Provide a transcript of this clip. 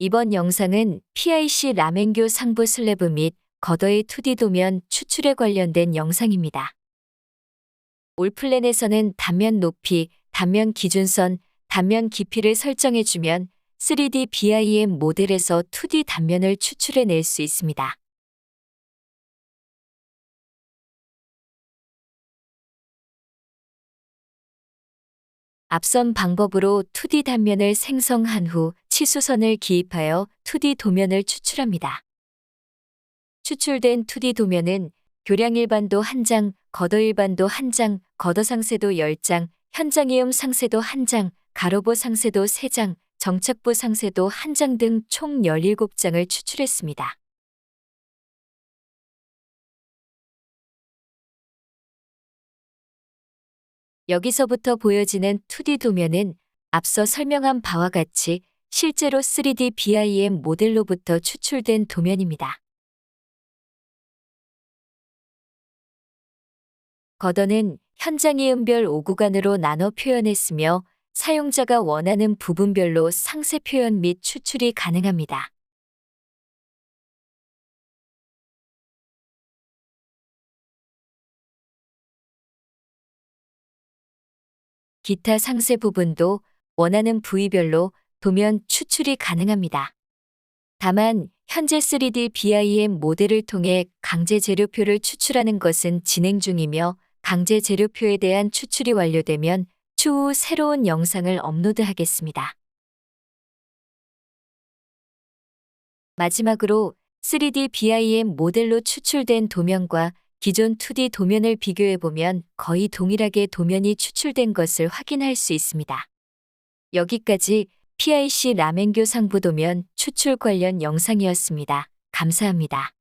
이번 영상은 PIC 라멘교 상부 슬래브 및 거더의 2D 도면 추출에 관련된 영상입니다. 올플랜에서는 단면 높이, 단면 기준선, 단면 깊이를 설정해주면 3D BIM 모델에서 2D 단면을 추출해낼 수 있습니다. 앞선 방법으로 2D 단면을 생성한 후 치수선을 기입하여 2D 도면을 추출합니다. 추출된 2D 도면은 교량 일반도 1장, 거더 일반도 1장, 거더 상세도 10장, 현장이음 상세도 1장, 가로보 상세도 3장, 정착부 상세도 1장 등 총 17장을 추출했습니다. 여기서부터 보여지는 2D 도면은 앞서 설명한 바와 같이 실제로 3D BIM 모델로부터 추출된 도면입니다. 거더는 현장의 음별 5구간으로 나눠 표현했으며 사용자가 원하는 부분별로 상세 표현 및 추출이 가능합니다. 기타 상세 부분도 원하는 부위별로 도면 추출이 가능합니다. 다만 현재 3D BIM 모델을 통해 강제 재료표를 추출하는 것은 진행 중이며 강제 재료표에 대한 추출이 완료되면 추후 새로운 영상을 업로드하겠습니다. 마지막으로 3D BIM 모델로 추출된 도면과 기존 2D 도면을 비교해보면 거의 동일하게 도면이 추출된 것을 확인할 수 있습니다. 여기까지 PIC 라멘교 상부 도면 추출 관련 영상이었습니다. 감사합니다.